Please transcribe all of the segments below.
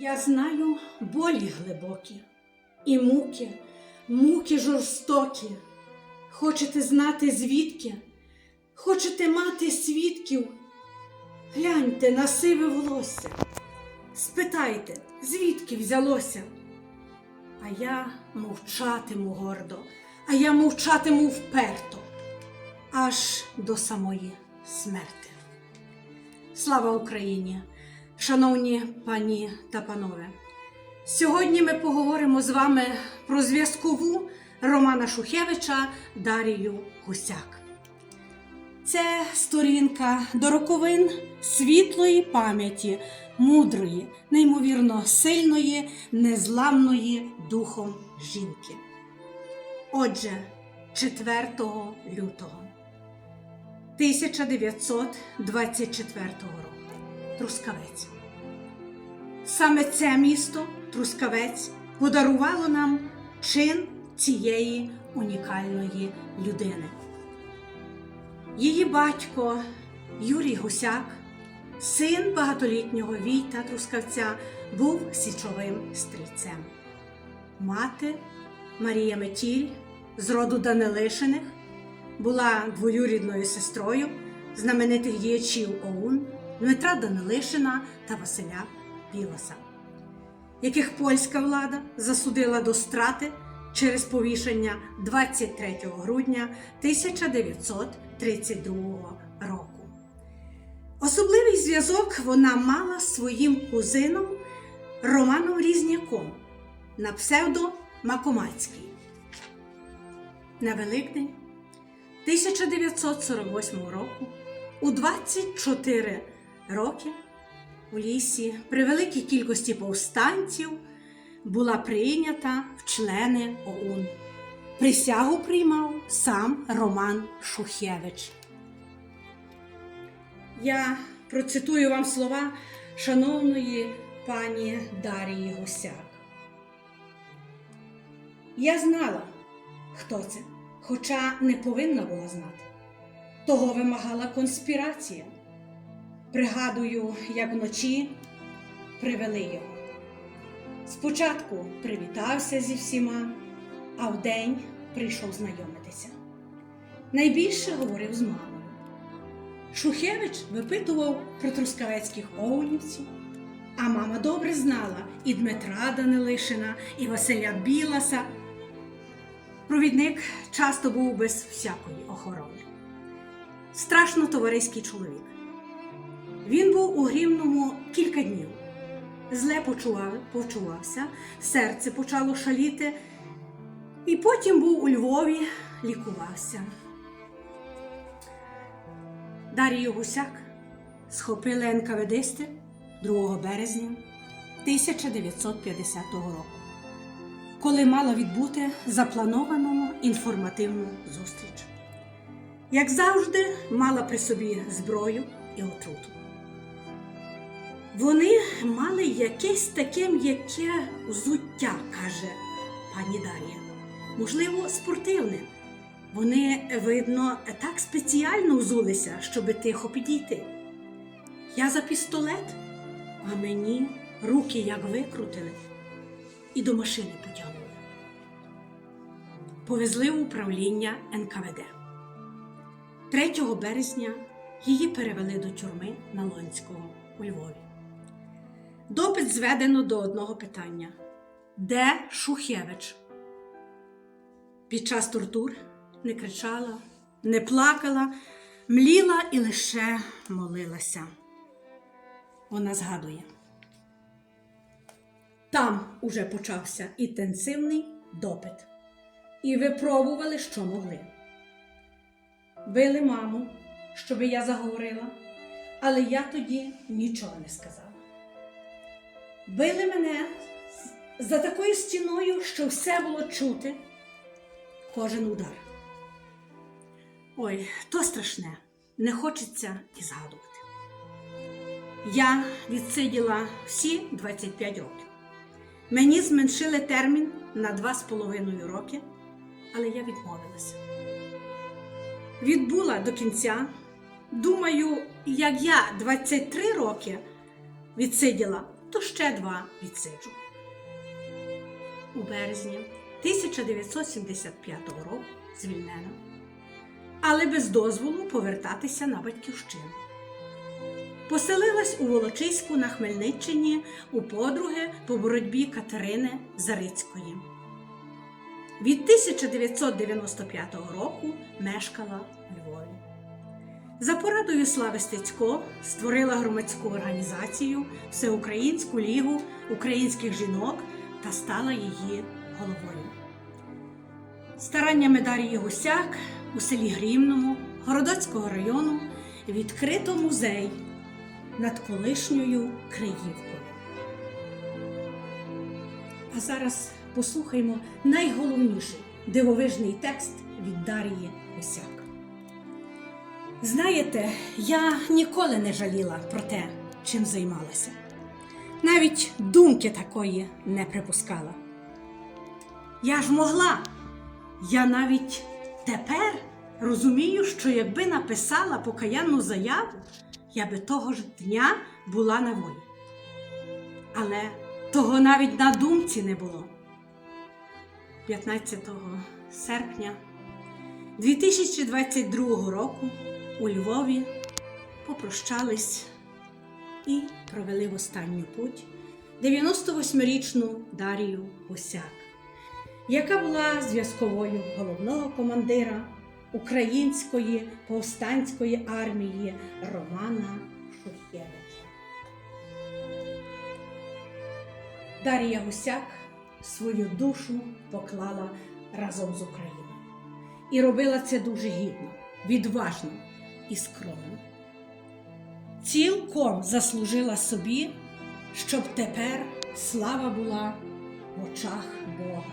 Я знаю болі глибокі і муки, муки жорстокі. Хочете знати звідки? Хочете мати свідків? Гляньте на сиве волосся. Спитайте, звідки взялося? А я мовчатиму гордо, а я мовчатиму вперто, аж до самої смерти. Слава Україні! Шановні пані та панове! Сьогодні ми поговоримо з вами про зв'язкову Романа Шухевича Дарію Гусяк. Це сторінка до роковин світлої пам'яті, мудрої, неймовірно сильної, незламної духом жінки. Отже, 4 лютого 1924 року. Трускавець. Саме це місто, Трускавець, подарувало нам чин цієї унікальної людини. Її батько Юрій Гусяк, син багатолітнього Війта Трускавця, був січовим стрільцем. Мати Марія Метіль з роду Данилишиних була двоюрідною сестрою знаменитих діячів ОУН Дмитра Данилишина та Василя Білоса, яких польська влада засудила до страти через повішення 23 грудня 1932 року. Особливий зв'язок вона мала з своїм кузином Романом Різняком на псевдо Макомацький. На Великдень 1948 року у 24 роки у лісі при великій кількості повстанців була прийнята в члени ОУН. Присягу приймав сам Роман Шухевич. Я процитую вам слова шановної пані Дарії Гусяк. Я знала, хто це, хоча не повинна була знати. Того вимагала конспірація. Пригадую, як вночі привели його. Спочатку привітався зі всіма, а вдень прийшов знайомитися. Найбільше говорив з мамою. Шухевич випитував про трускавецьких оунівців, а мама добре знала і Дмитра Данилишина, і Василя Біласа. Провідник часто був без всякої охорони. Страшно товариський чоловік. Він був у Грімному кілька днів. Зле почував, почувався, серце почало шаліти, і потім був у Львові, лікувався. Дарію Гусяк схопили НКВДсти 2 березня 1950 року, коли мала відбути заплановану інформативну зустріч. Як завжди, мала при собі зброю і отруту. Вони мали якесь таке м'яке взуття, каже пані Дар'я. Можливо, спортивне. Вони, видно, так спеціально взулися, щоби тихо підійти. Я за пістолет, а мені руки як викрутили і до машини потягнули. Повезли в управління НКВД. 3 березня її перевели до тюрми Налонського у Львові. Допит зведено до одного питання: де Шухевич? Під час тортур не кричала, не плакала, мліла і лише молилася. Вона згадує. Там уже почався інтенсивний допит. І випробували, що могли. Били маму, щоби я заговорила, але я тоді нічого не сказала. Били мене за такою стіною, що все було чути, кожен удар. Ой, то страшне, не хочеться і згадувати. Я відсиділа всі 25 років. Мені зменшили термін на 2,5 роки, але я відмовилася. Відбула до кінця. Думаю, як я 23 роки відсиділа, то ще два відсиджу. У березні 1975 року звільнено, але без дозволу повертатися на батьківщину. Поселилась у Волочиську на Хмельниччині у подруги по боротьбі Катерини Зарицької. Від 1995 року мешкала у Львові. За порадою Слави Стецько створила громадську організацію Всеукраїнську лігу українських жінок та стала її головою. Стараннями Дар'ї Гусяк у селі Грімному Городоцького району відкрито музей над колишньою Криївкою. А зараз послухаймо найголовніший дивовижний текст від Дар'ї Гусяк. Знаєте, я ніколи не жаліла про те, чим займалася. Навіть думки такої не припускала. Я ж могла. Я навіть тепер розумію, що якби написала покаянну заяву, я би того ж дня була на волі. Але того навіть на думці не було. 15 серпня 2022 року у Львові попрощались і провели в останню путь 98-річну Дарію Гусяк, яка була зв'язковою головного командира Української повстанської армії Романа Шухевича. Дар'я Гусяк свою душу поклала разом з Україною. І робила це дуже гідно, відважно і скромно. Цілком заслужила собі, щоб тепер слава була в очах Бога.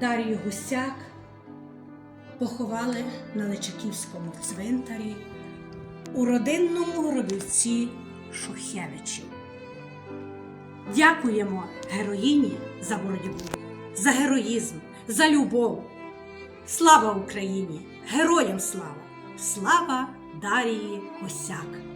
Дар'ю Гусяк поховали на Личаківському цвинтарі у родинному гробівці Шухевичів. Дякуємо героїні за боротьбу, за героїзм, за любов. Слава Україні! Героям слава! Слава Дарії Госяк!